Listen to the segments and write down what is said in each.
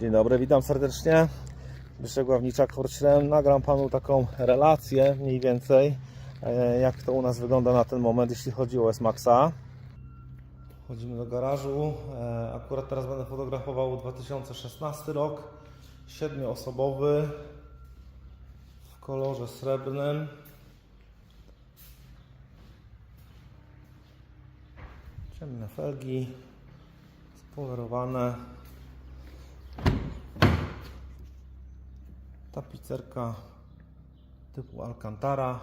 Dzień dobry, witam serdecznie. Wyszedł Ławniczak Horślem. Nagram Panu taką relację mniej więcej, e, jak to u nas wygląda na ten moment, jeśli chodzi o S-Maxa. Wchodzimy do garażu. E, Akurat teraz będę fotografował 2016 rok. Siedmioosobowy w kolorze srebrnym. Ciemne felgi, spolerowane. Tapicerka typu Alcantara.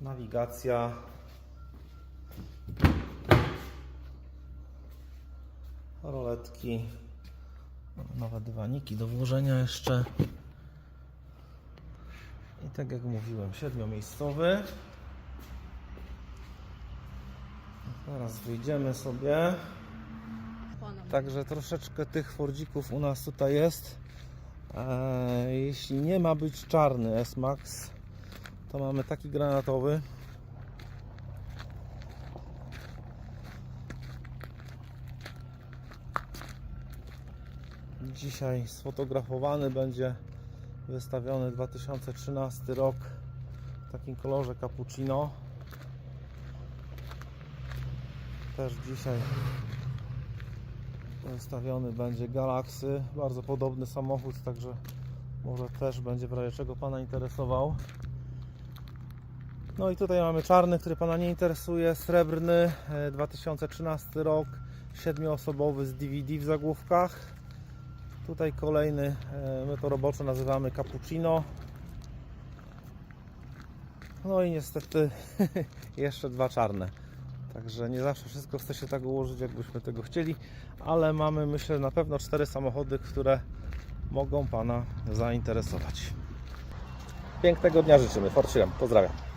Nawigacja. Roletki. Nowe dywaniki do włożenia jeszcze. I tak jak mówiłem, siedmiomiejscowy. Teraz wyjdziemy sobie. Także troszeczkę tych Fordzików u nas tutaj jest. Eee, jeśli nie ma być czarny S-Max, to mamy taki granatowy. Dzisiaj sfotografowany będzie wystawiony 2013 rok w takim kolorze cappuccino. Też dzisiaj wystawiony będzie Galaxy, bardzo podobny samochód, także może też będzie w razie czego Pana interesował. No i tutaj mamy czarny, który Pana nie interesuje, srebrny, e, 2013 rok, siedmioosobowy z DVD w zagłówkach. Tutaj kolejny, e, my to roboczo nazywamy cappuccino. No i niestety jeszcze dwa czarne. Także nie zawsze wszystko chce się tak ułożyć, jakbyśmy tego chcieli, ale mamy myślę na pewno cztery samochody, które mogą Pana zainteresować. Pięknego dnia życzymy. Fortune. Pozdrawiam.